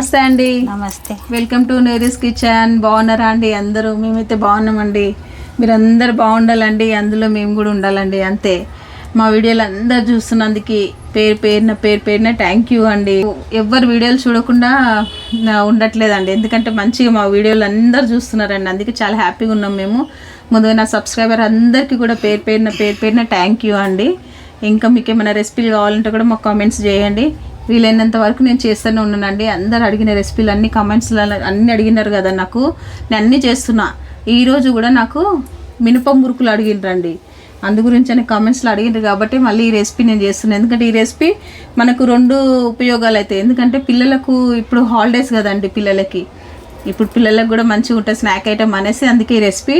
నమస్తే అండి. నమస్తే. వెల్కమ్ టు నేరీస్ కిచెన్ బాగున్నారా అండి? అందరూ మేమైతే బాగున్నామండి. మీరందరూ బాగుండాలండి. అందులో మేము కూడా ఉండాలండి. అంతే. మా వీడియోలు అందరు చూస్తున్నందుకు పేరు పేరున పేరు పేరున థ్యాంక్ యూ అండి. ఎవరు వీడియోలు చూడకుండా ఉండట్లేదండి. ఎందుకంటే మంచిగా మా వీడియోలు అందరు చూస్తున్నారండి. అందుకే చాలా హ్యాపీగా ఉన్నాం మేము. ముందుగా నా సబ్స్క్రైబర్ అందరికీ కూడా పేరు పేరున పేరు పేరున థ్యాంక్ యూ అండి. ఇంకా మీకు ఏమైనా రెసిపీలు కావాలంటే కూడా మాకు కామెంట్స్ చేయండి. వీలైనంత వరకు నేను చేస్తూనే ఉన్నానండి. అందరు అడిగిన రెసిపీలు అన్ని కమెంట్స్లలో అన్ని అడిగినారు కదా నాకు. నేను అన్నీ చేస్తున్నా. ఈరోజు కూడా నాకు మినప మురుకులు అడిగినరండి. అందు గురించి అని కామెంట్స్లో అడిగిండ్రు కాబట్టి మళ్ళీ ఈ రెసిపీ నేను చేస్తున్నాను ఎందుకంటే ఈ రెసిపీ మనకు రెండు ఉపయోగాలు అవుతాయి ఎందుకంటే పిల్లలకు ఇప్పుడు హాలిడేస్ కదండి పిల్లలకి. ఇప్పుడు పిల్లలకు కూడా మంచిగా ఉంటుంది స్నాక్ ఐటమ్ అనేసి అందుకే ఈ రెసిపీ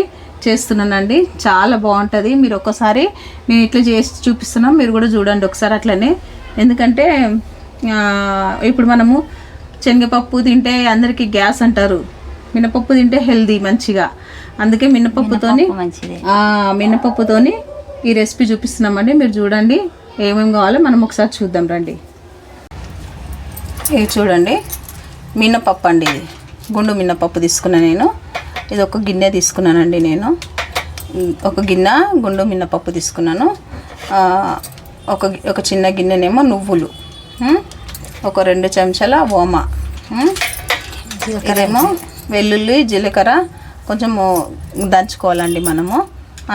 చేస్తున్నానండి. చాలా బాగుంటుంది. మీరు ఒక్కసారి నేను ఇట్లా చేసి చూపిస్తున్నాం. మీరు కూడా చూడండి ఒకసారి అట్లనే. ఎందుకంటే ఇప్పుడు మనము శనగపప్పు తింటే అందరికీ గ్యాస్ అంటారు. మినపప్పు తింటే హెల్దీ మంచిగా. అందుకే మినపప్పుతోని మినపప్పుతోని ఈ రెసిపీ చూపిస్తున్నామండి. మీరు చూడండి ఏమేమి కావాలో మనం ఒకసారి చూద్దాం రండి. ఇది చూడండి మినపప్పు అండి ఇది. గుండు మినపప్పు తీసుకున్నా నేను. ఇది ఒక గిన్నె తీసుకున్నానండి నేను. ఒక గిన్నె గుండు మినపప్పు తీసుకున్నాను. ఒక ఒక చిన్న గిన్నెనేమో నువ్వులు. ఒక రెండు చెంచాల ఓమ. ఇదేమో వెల్లుల్లి జీలకర్ర కొంచెము దంచుకోవాలండి మనము.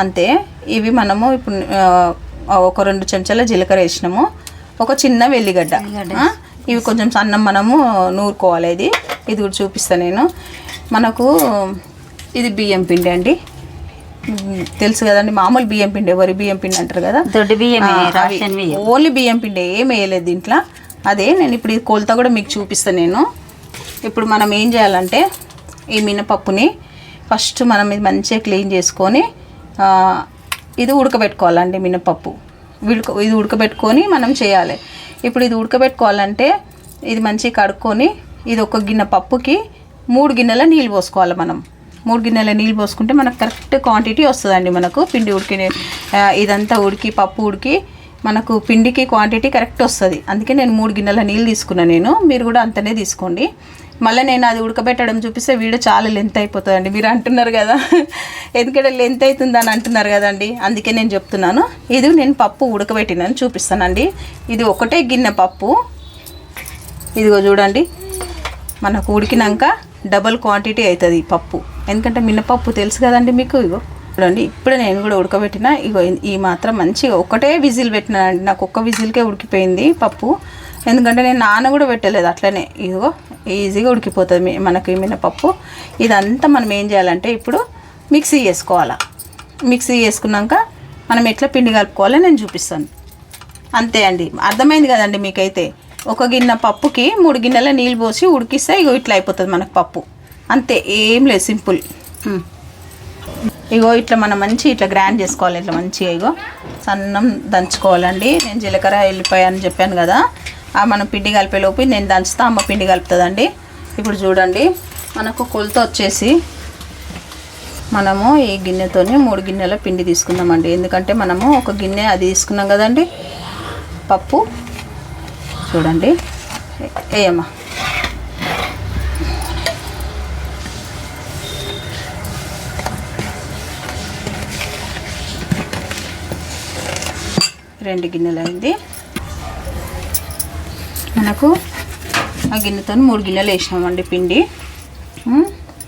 అంతే. ఇవి మనము ఇప్పుడు ఒక రెండు చెంచాల జీలకర్ర వేసినాము. ఒక చిన్న వెల్లిగడ్డ. ఇవి కొంచెం సన్నం మనము నూరుకోవాలి ఇది. ఇది కూడా చూపిస్తాను నేను. మనకు ఇది బియ్యం పిండి అండి. తెలుసు కదండి మామూలు బియ్యం పిండి ఎవరి బియ్యం పిండి అంటారు కదా? దొడ్డు బియ్యం. ఓన్లీ బియ్యం పిండి ఏం వేయలేదు దీంట్లో. అదే నేను ఇప్పుడు ఈ కొలత కూడా మీకు చూపిస్తాను నేను. ఇప్పుడు మనం ఏం చేయాలంటే ఈ మినపప్పుని ఫస్ట్ మనం ఇది మంచిగా క్లీన్ చేసుకొని ఇది ఉడకబెట్టుకోవాలండి మినపప్పు. ఉడక ఇది ఉడకబెట్టుకొని మనం చేయాలి. ఇప్పుడు ఇది ఉడకబెట్టుకోవాలంటే ఇది మంచిగా కడుక్కొని ఇది ఒక గిన్నె పప్పుకి మూడు గిన్నెల నీళ్ళు పోసుకోవాలి మనం. మూడు గిన్నెల నీళ్ళు పోసుకుంటే మనకు కరెక్ట్ క్వాంటిటీ వస్తుందండి మనకు పిండి ఉడికి ఇదంతా ఉడికి పప్పు ఉడికి మనకు పిండికి క్వాంటిటీ కరెక్ట్ వస్తుంది. అందుకే నేను మూడు గిన్నెల నీళ్ళు తీసుకున్నాను నేను. మీరు కూడా అంతనే తీసుకోండి. మళ్ళీ నేను అది ఉడకబెట్టడం చూపిస్తే వీడియో చాలా లెంత్ అయిపోతుందండి. మీరు అంటున్నారు కదా. ఎందుకంటే లెంత్ అవుతుందని అంటున్నారు కదండి. అందుకే నేను చెప్తున్నాను. ఇది నేను పప్పు ఉడకబెట్టినని చూపిస్తానండి. ఇది ఒకటే గిన్నె పప్పు. ఇదిగో చూడండి. మనకు ఉడికినాక డబల్ క్వాంటిటీ అవుతుంది పప్పు. ఎందుకంటే మినపప్పు తెలుసు కదండి మీకు? ఇగో చూడండి ఇప్పుడే నేను కూడా ఉడకబెట్టిన. ఇగో ఈ- మాత్రం మంచిగా ఒకటే విజిల్ పెట్టినానండి నాకు ఒక్క విజిల్కే ఉడికిపోయింది పప్పు. ఎందుకంటే నేను నాన్న కూడా పెట్టలేదు అట్లనే. ఇదిగో ఈజీగా ఉడికిపోతుంది మీ- మనకి మినపప్పు. ఇదంతా మనం ఏం చేయాలంటే ఇప్పుడు మిక్సీ వేసుకోవాలా మిక్సీ చేసుకున్నాక మనం ఎట్లా పిండి కలుపుకోవాలో నేను చూపిస్తాను. అంతే అండి. అర్థమైంది కదండి మీకైతే. ఒక గిన్నె పప్పుకి మూడు గిన్నెల నీళ్ళు పోసి ఉడికిస్తే ఇగో ఇట్లా అయిపోతుంది మనకు పప్పు. అంతే ఏం లేదు సింపుల్. ఇగో ఇట్లా మనం మంచి ఇట్లా గ్రైండ్ చేసుకోవాలి ఇట్లా మంచిగా ఇగో. సన్నం దంచుకోవాలండి. నేను జీలకర్ర వెళ్ళిపోయా అని చెప్పాను కదా ఆ మనం పిండి కలిపేలోపు నేను దంచుతా అమ్మ పిండి కలుపుతుందండి. ఇప్పుడు చూడండి మనకు కొలత వచ్చేసి మనము ఈ గిన్నెతోనే మూడు గిన్నెల పిండి తీసుకుందామండి. ఎందుకంటే మనము ఒక గిన్నె అది తీసుకున్నాం కదండి. పప్పు. చూడండి. ఏయమ్మా. రెండు గిన్నెలు అయింది. మనకు ఆ గిన్నెతో మూడు గిన్నెలు వేసినామండి పిండి.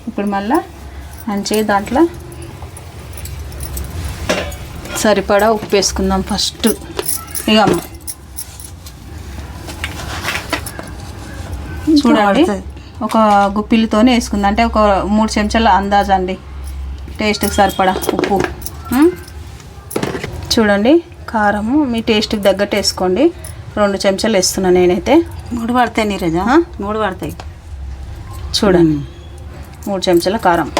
ఇప్పుడు మళ్ళా మంచిగా దాంట్లో సరిపడా ఉప్పు వేసుకుందాం ఫస్ట్. ఇక చూడండి. ఒక గుప్పిలితోనే వేసుకుంది. అంటే ఒక మూడు చెంచాల అందాజ అండి టేస్ట్కి సరిపడా ఉప్పు. చూడండి. కారము మీ టేస్ట్కి తగ్గట్టు వేసుకోండి. రెండు చెంచాలు వేస్తున్నా నేనైతే. మూడు పడతాయి నీరజ? మూడు పడతాయి చూడండి. మూడు చెంచాల కారం.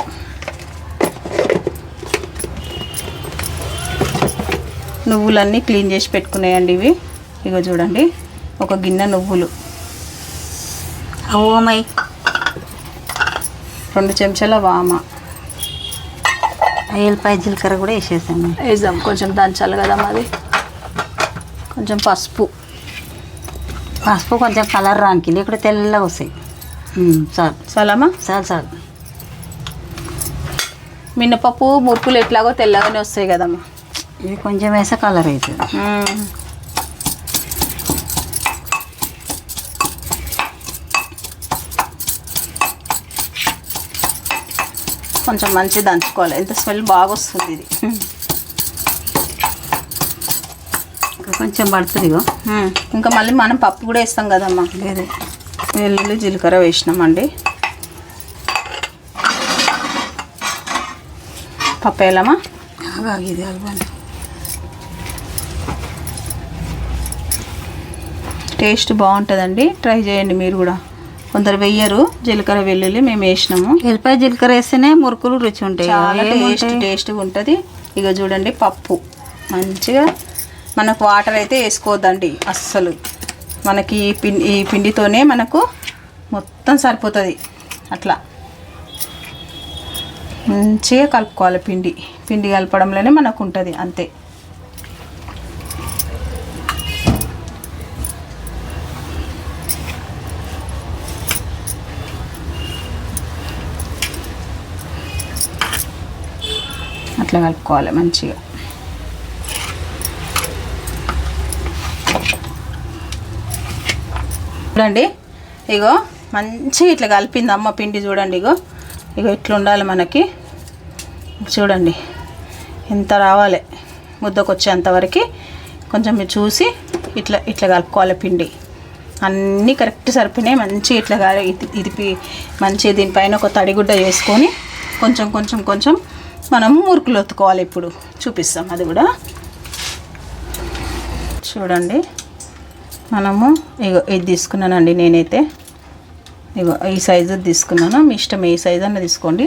నువ్వులన్నీ క్లీన్ చేసి పెట్టుకున్నాయండి ఇవి. ఇగో చూడండి. ఒక గిన్నె నువ్వులు. ఓమై రెండు చెంచాల వామ. ఎల్లిపాయ జీలకర్ర కూడా వేసేసాను. వేద్దాం. కొంచెం దంచాలి కదా మాది కొంచెం పసుపు. పసుపు కొంచెం కలర్ రానికి ఇక్కడ తెల్లగా వస్తాయి. చాలు. చాలమ్మా చాలు చాలు. మినపప్పు మురుకులు ఎట్లాగో తెల్లగానే వస్తాయి కదమ్మా. ఇది కొంచెం వేస్తే కలర్ అవుతుంది కొంచెం మంచి దంచుకోవాలి. ఎంత స్మెల్ బాగా వస్తుంది ఇది. ఇంకా కొంచెం పడుతుంది ఇగో. ఇంకా మళ్ళీ మనం పప్పు కూడా వేస్తాం కదమ్మా. లేదు వెల్లుల్లి జీలకర్ర వేసినామండి. పప్పు వేయాలమ్మా ఇది టేస్ట్ బాగుంటుందండి. ట్రై చేయండి మీరు కూడా. కొందరు వెయ్యరు. జీలకర్ర వెల్లుల్లి మేము వేసినాము. ఎల్లిపాయ జీలకర్ర వేస్తేనే మురుకులు రుచి ఉంటాయి. చాలా? టేస్ట్ టేస్ట్గా ఉంటుంది. ఇక చూడండి పప్పు. మంచిగా మనకు వాటర్ అయితే వేసుకోవద్దండి అస్సలు. మనకి ఈ పిండి ఈ పిండితోనే మనకు మొత్తం సరిపోతుంది. అట్లా. మంచిగా కలుపుకోవాలి పిండి. పిండి కలపడంలోనే మనకు ఉంటుంది అంతే. అట్లా కలుపుకోవాలి మంచిగా. చూడండి ఇగో మంచిగా ఇట్లా కలిపింది అమ్మ పిండి చూడండి ఇగో. ఇగో ఇట్లా ఉండాలి మనకి. చూడండి ఎంత రావాలి ముద్దకు వచ్చేంతవరకు కొంచెం మీరు చూసి ఇట్లా ఇట్లా కలుపుకోవాలి పిండి. అన్నీ కరెక్ట్ సరిపోయినాయి. మంచిగా ఇట్లా ఇది ఇది దీనిపైన ఒక తడిగుడ్డ వేసుకొని కొంచెం కొంచెం కొంచెం మనం మురుకులు ఒత్తుకోవాలి ఇప్పుడు. చూపిస్తాం అది కూడా. చూడండి. మనము ఇగో ఇది తీసుకున్నానండి నేనైతే. ఇగో ఈ సైజు తీసుకున్నాను. మీ ఇష్టం ఏ సైజు అన్న తీసుకోండి.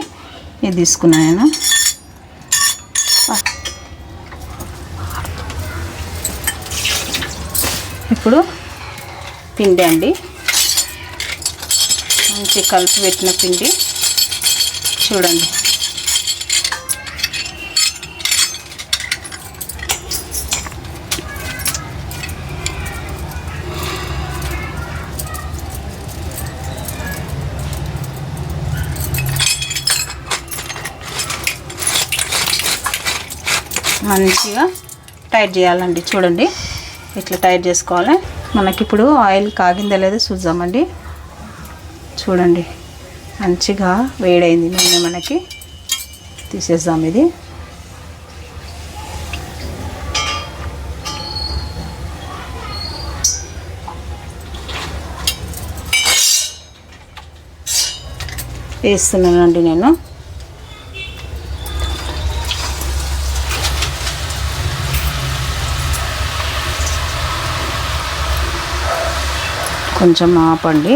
ఇది తీసుకున్నాను నేను. ఇప్పుడు పిండి అండి. మంచి కలిపి పెట్టిన పిండి. చూడండి. మంచిగా టైట్ చేయాలండి. చూడండి. ఇట్లా టైట్ చేసుకోవాలి. మనకి ఇప్పుడు ఆయిల్ కాగిందో లేదో చూద్దామండి. చూడండి. మంచిగా వేడైంది నూనె మనకి. తీసేద్దాం ఇది. వేస్తున్నానండి నేను. కొంచెం ఆపండి.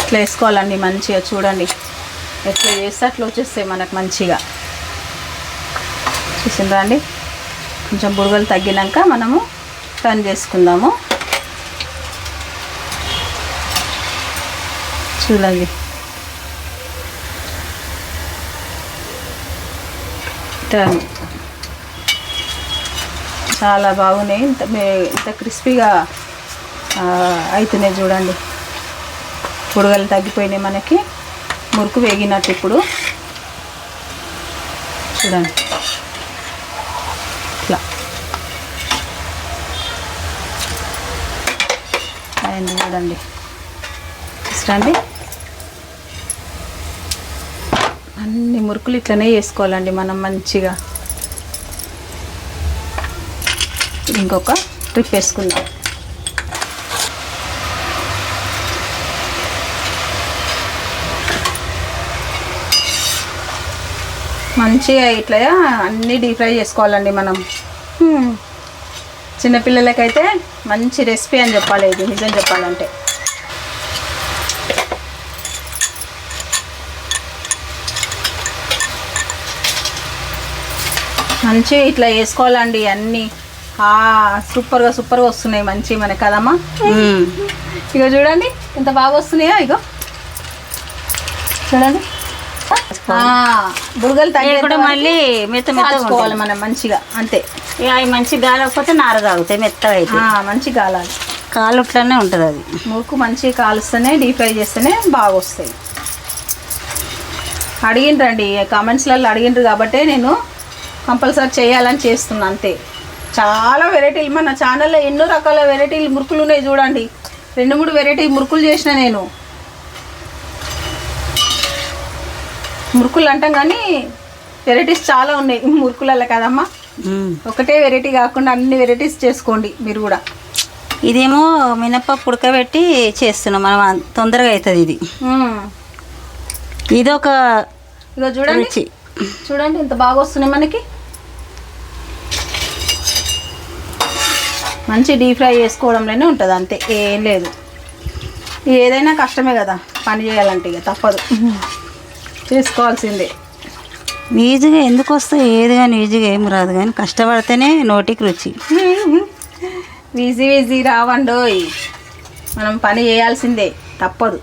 ఇట్లా వేసుకోవాలండి మంచిగా చూడండి. ఎట్లా చేస్తే అట్లా వచ్చేస్తాయి మనకు మంచిగా. చూసిండ్రా అండి? కొంచెం బుడగలు తగ్గినాక మనము టర్న్ చేసుకుందాము. చూడండి. టర్న్ చాలా బాగున్నాయి. ఇంత మే- ఇంత క్రిస్పీగా అవుతున్నాయి చూడండి. బుడగలు తగ్గిపోయినాయి మనకి. మురుకు వేగినట్టు ఇప్పుడు. చూడండి. ఇట్లా. అయింది చూడండి. చూడండి అన్ని మురుకులు ఇట్లనే వేసుకోవాలండి మనం మంచిగా. ఇంకొక ట్రిప్ వేసుకుందాం. మంచిగా ఇట్లా అన్నీ డీప్ ఫ్రై చేసుకోవాలండి మనం. చిన్నపిల్లలకైతే మంచి రెసిపీ అని చెప్పాలి ఇది నిజం చెప్పాలంటే. మంచిగా ఇట్లా వేసుకోవాలండి అన్నీ. ఆ, సూపర్గా సూపర్గా వస్తున్నాయి మంచి మనకి కదమ్మా. ఇగో చూడండి ఎంత బాగా వస్తున్నాయో ఇగో. చూడండి. బుడగలు లేకుంటే వరకు మళ్ళీ మెత్త మెత్త కాల్చుకోవాలి మనం మంచిగా అంతే. అవి మంచి గాలకపోతే నార తాగుతాయి మెత్తగా అయితే మంచిగా కాలాలి కాలు ఇట్లానే ఉంటుంది అది. మురుకు మంచిగా కాలుస్తేనే డీప్ ఫ్రై చేస్తేనే బాగా వస్తాయి. అడిగిండ్రండి కామెంట్స్లలో అడిగిండ్రు కాబట్టే నేను కంపల్సరీ చేయాలని చేస్తున్నా అంతే. చాలా వెరైటీలు మన ఛానల్లో ఎన్నో రకాల వెరైటీలు మురుకులు ఉన్నాయి చూడండి. రెండు మూడు వెరైటీ మురుకులు చేసిన నేను. మురుకులు అంటాం కానీ వెరైటీస్ చాలా ఉన్నాయి. మురుకులలో కదమ్మా. ఒకటే వెరైటీ కాకుండా అన్ని వెరైటీస్ చేసుకోండి మీరు కూడా. ఇదేమో మినపప్పు ఉడకబెట్టి చేస్తున్నాం. మనం తొందరగా అవుతుంది ఇది. ఇది ఒక చూడండి చూడండి ఇంత బాగా వస్తున్నాయి మనకి. మంచి డీప్ ఫ్రై చేసుకోవడంలోనే ఉంటుంది అంతే. ఏం లేదు. ఏదైనా కష్టమే కదా పని చేయాలంటే ఇక తప్పదు. చేసుకోవాల్సిందే. ఈజీగా ఎందుకు వస్తాయి ఏది కానీ ఈజీగా ఏం రాదు కానీ కష్టపడితేనే నోటికి రుచి. Easy easy రావండోయ్. మనం పని చేయాల్సిందే తప్పదు.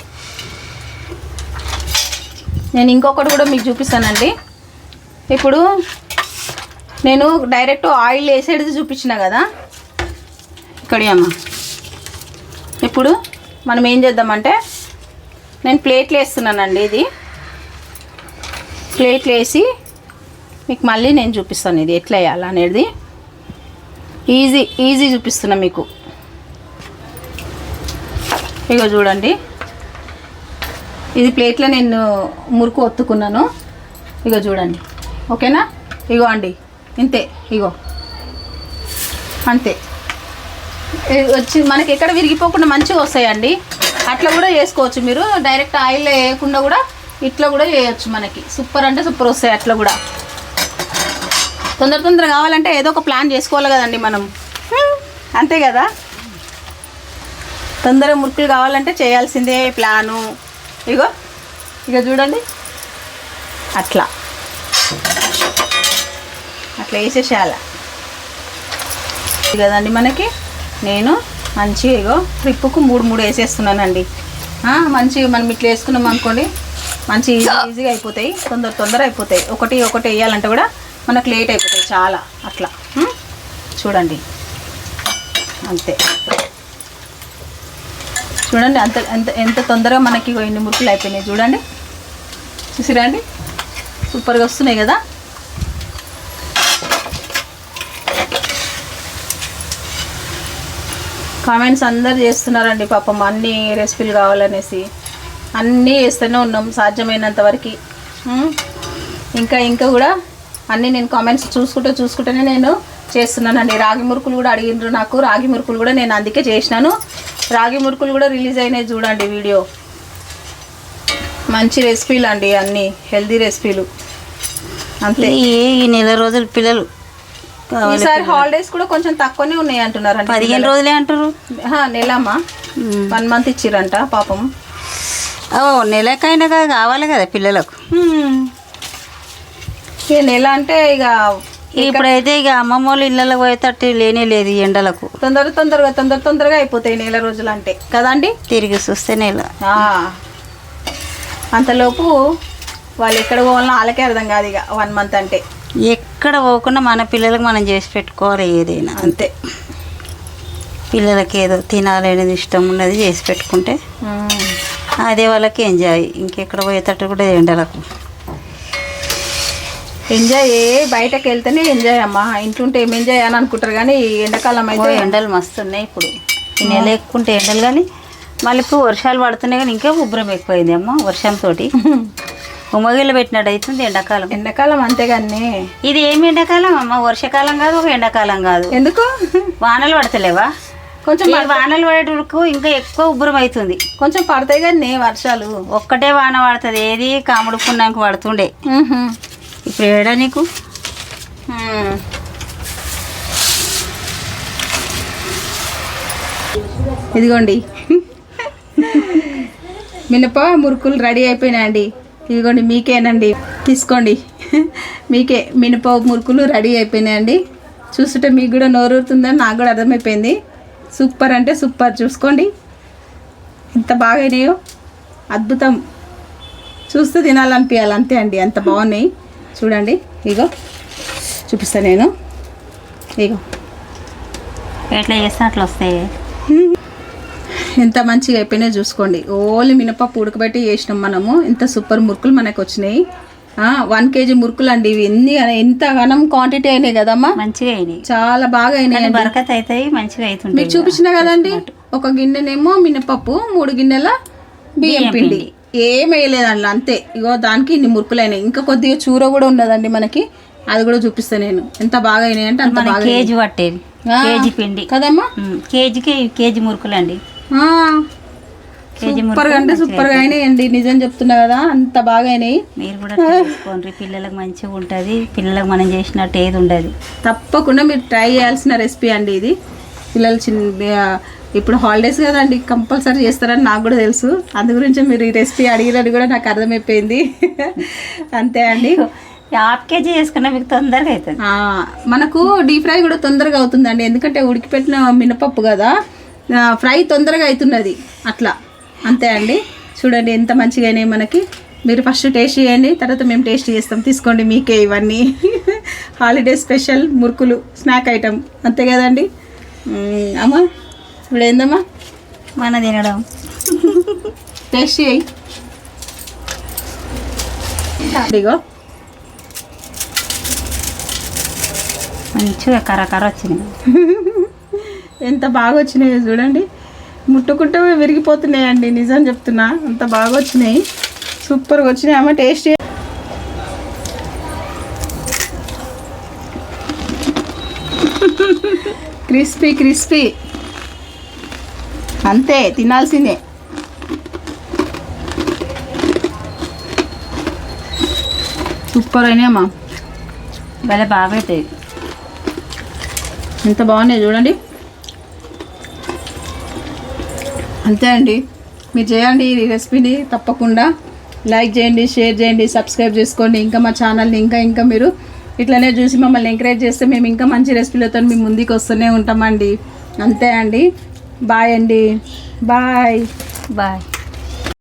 నేను ఇంకొకటి కూడా మీకు చూపిస్తానండి. ఇప్పుడు నేను డైరెక్ట్ ఆయిల్ వేసేది చూపించిన కదా కడి అమ్మ. ఇప్పుడు మనం ఏం చేద్దామంటే నేను ప్లేట్లు వేస్తున్నానండి ఇది. ప్లేట్లు వేసి మీకు మళ్ళీ నేను చూపిస్తాను ఇది ఎట్లా వేయాలనేది ఈజీ ఈజీ చూపిస్తున్నా మీకు. ఇగో చూడండి. ఇది ప్లేట్లో నేను మురుకు ఒత్తుకున్నాను. ఇగో చూడండి. ఓకేనా? ఇగో అండి. ఇంతే. ఇగో. అంతే. వచ్చి మనకి ఎక్కడ విరిగిపోకుండా మంచిగా వస్తాయండి. అట్లా కూడా చేసుకోవచ్చు మీరు. డైరెక్ట్ ఆయిల్ వేయకుండా కూడా ఇట్లా కూడా చేయొచ్చు మనకి. సూపర్ అంటే సూపర్ వస్తాయి అట్లా కూడా. తొందర తొందర కావాలంటే ఏదో ఒక ప్లాన్ చేసుకోవాలి కదండి మనం. అంతే కదా? తొందర మురుకులు కావాలంటే చేయాల్సిందే ప్లాను ఇగో ఇక చూడండి. అట్లా. అట్లా వేసేసేయాల. కదండి మనకి. నేను మంచిగా ఇగో ట్రిప్పుకు మూడు మూడు వేసేస్తున్నానండి. మంచిగా మనం ఇట్లా వేసుకున్నాం అనుకోండి మంచి ఈజీ ఈజీగా అయిపోతాయి తొందర తొందర అయిపోతాయి. ఒకటి ఒకటి వేయాలంటే కూడా మనకు లేట్ అయిపోతాయి చాలా అట్లా? చూడండి. అంతే. చూడండి అంత ఎంత ఎంత తొందరగా మనకి ఇన్ని మురుకులు అయిపోయినాయి చూడండి. చూసిరండి? సూపర్గా వస్తున్నాయి కదా? కామెంట్స్ అందరు చేస్తున్నారండి పాపం అన్ని రెసిపీలు కావాలనేసి. అన్నీ చేస్తూనే ఉన్నాం సాధ్యమైనంత వరకు. ఇంకా ఇంకా కూడా అన్నీ నేను కామెంట్స్ చూసుకుంటూ చూసుకుంటూనే నేను చేస్తున్నానండి. రాగి మురుకులు కూడా అడిగినారు నాకు. రాగి మురుకులు కూడా నేను అందుకే చేసినాను. రాగి మురుకులు కూడా రిలీజ్ అయినాయి చూడండి వీడియో. మంచి రెసిపీలు అండి అన్నీ హెల్దీ రెసిపీలు అంతే. ఈ నెల రోజులు పిల్లలు ఈసారి హాలిడేస్ కూడా కొంచెం తక్కువనే ఉన్నాయి అంటున్నారండి పదిహేను రోజులే అంటారు నెలమ్మా. వన్ మంత్ ఇచ్చిరంట పాపం. ఓ నెలకైనా కావాలి కదా పిల్లలకు. నెల అంటే ఇక ఇప్పుడైతే ఇక అమ్మమ్మ వాళ్ళ ఇళ్ళకి పోయేటట్టు లేనే లేదు ఎండలకు. తొందర తొందరగా తొందర తొందరగా అయిపోతాయి నెల రోజులు అంటే కదండి తిరిగి చూస్తే నెల. అంతలోపు వాళ్ళు ఎక్కడ పోవాలన్నా వాళ్ళకే అర్థం కాదు ఇక వన్ మంత్ అంటే. ఎక్కడ పోకుండా మన పిల్లలకు మనం చేసి పెట్టుకోవాలి ఏదైనా అంతే. పిల్లలకి ఏదో తినాలనేది ఇష్టం ఉన్నది చేసి పెట్టుకుంటే. అదే వాళ్ళకి ఎంజాయ్. ఇంకెక్కడ పోయేటట్టు కూడా ఎండలకు. ఎంజాయ్ బయటకు వెళ్తేనే ఎంజాయ్ అమ్మా. ఇంటుంటే ఏం ఎంజాయ్ అని అనుకుంటారు కానీ ఈ ఎండాకాలం అయితే ఎండలు మస్తు ఉన్నాయి ఇప్పుడు. ఈ నెల ఎక్కుంటే ఎండలు కానీ మళ్ళీ ఇప్పుడు వర్షాలు పడుతున్నాయి కానీ ఇంకా ఉబ్బరం ఎక్కువైంది అమ్మ వర్షంతో ఉమ్మగిళ్ళు పెట్టినట్టు అవుతుంది ఎండాకాలం. ఎండాకాలం అంతే కానీ ఇది ఏమి ఎండాకాలం అమ్మ? వర్షాకాలం కాదు ఒక ఎండాకాలం కాదు. ఎందుకు? వానలు పడతలేవా? కొంచెం వానలు పడేటకు ఇంకా ఎక్కువ ఉబ్బరం అవుతుంది. కొంచెం పడతాయి కానీ వర్షాలు. ఒక్కటే వాన పడుతుంది. ఏది కాముడు పున్నానికి పడుతుండే. ఇప్పుడు ఏడా నీకు. ఇదిగోండి. మినప మురుకులు రెడీ అయిపోయినాయండి. ఇదిగోండి మీకేనండి. తీసుకోండి. మీకే మినప మురుకులు రెడీ అయిపోయినాయండి. చూస్తుంటే మీకు కూడా నోరూరుతుందని నాకు కూడా అర్థమైపోయింది. సూపర్ అంటే సూపర్. చూసుకోండి. ఎంత బాగా అయినాయో. అద్భుతం. చూస్తే తినాలనిపించాలి. అంతే అండి. అంత బాగున్నాయి. చూడండి. ఇగో. చూపిస్తా నేను. ఇగో. ఎట్లా చేస్తే అట్లా వస్తాయి? ఎంత మంచిగా అయిపోయినాయి చూసుకోండి. ఓన్లీ మినపప్పు ఉడకబెట్టి చేసినాం మనము. ఇంత సూపర్ మురుకులు మనకు వచ్చినాయి. వన్ కేజీ మురుకులు అండి ఇవి. ఎన్ని ఎంత ఘనం క్వాంటిటీ అయినాయి కదమ్మా. మంచిగా అయినాయి. చాలా బాగా అయినాయి బరకత్ అవుతాయి మంచిగా అవుతుంటాయి మీకు చూపించిన కదండి ఒక గిన్నెనేమో మినపప్పు మూడు గిన్నెల బియ్యం పిండి. ఏం వేయలేదు అందులో అంతే. ఇగో దానికి ఇన్ని మురుకులైనాయి ఇంకా కొద్దిగా చూర కూడా ఉన్నదండి మనకి. అది కూడా చూపిస్తా నేను. ఎంత బాగా అయినాయి అంటే అంత బాగా కేజీ పట్టేది. కేజీ పిండి. కదమ్మా. కేజీకి కేజీ మురుకులు అండి సూపర్ అంటే సూపర్గా అయినాయండి. నిజం చెప్తున్నా కదా అంత బాగా అయినాయి. మీరు కూడా చేసుకోండి. పిల్లలకు మంచిగా ఉంటుంది. పిల్లలకు మనం చేసినట్టు ఏది ఉండదు. తప్పకుండా మీరు ట్రై చేయాల్సిన రెసిపీ అండి ఇది. పిల్లలు చిన్న ఇప్పుడు హాలిడేస్ కదండి కంపల్సరీ చేస్తారని నాకు కూడా తెలుసు. అందు గురించి మీరు ఈ రెసిపీ అడిగినట్టు కూడా నాకు అర్థమైపోయింది. అంతే అండి. హాఫ్ కేజీ చేసుకున్నా మీకు తొందరగా అవుతుంది. మనకు డీప్ ఫ్రై కూడా తొందరగా అవుతుందండి. ఎందుకంటే ఉడికిపెట్టిన మినపప్పు కదా ఫ్రై తొందరగా అవుతున్నది అట్లా. అంతే అండి. చూడండి ఎంత మంచిగా అయినాయి మనకి. మీరు ఫస్ట్ టేస్ట్ చేయండి తర్వాత మేము టేస్ట్ చేస్తాం. తీసుకోండి మీకే ఇవన్నీ. హాలిడే స్పెషల్ మురుకులు స్నాక్ ఐటమ్ అంతే కదండి? మ్మ్, అమ్మా ఇప్పుడు ఏందమ్మా? మన తినడం. టేస్ట్ చేయి. ఇదిగో. మంచిగా కరకర వచ్చింది. ఎంత బాగా వచ్చినాయో చూడండి. ముట్టుకుంటే విరిగిపోతున్నాయండి నిజం చెప్తున్నా. అంత బాగా వచ్చినాయి సూపర్గా వచ్చినాయి అమ్మ టేస్ట్ క్రిస్పీ క్రిస్పీ. అంతే తినాల్సిందే. సూపర్ అయినాయమ్మా భలే బాగా అవుతాయి ఎంత బాగున్నాయి చూడండి. అంతే అండి. మీరు చేయండి ఈ రెసిపీని తప్పకుండా. లైక్ చేయండి షేర్ చేయండి సబ్స్క్రైబ్ చేసుకోండి. ఇంకా మా ఛానల్ని ఇంకా ఇంకా మీరు ఇట్లనే చూసి మమ్మల్ని ఎంకరేజ్ చేస్తే మేము ఇంకా మంచి రెసిపీలతో మీ ముందుకు వస్తూనే ఉంటామండి. అంతే అండి. బాయ్ అండి. బాయ్. బాయ్.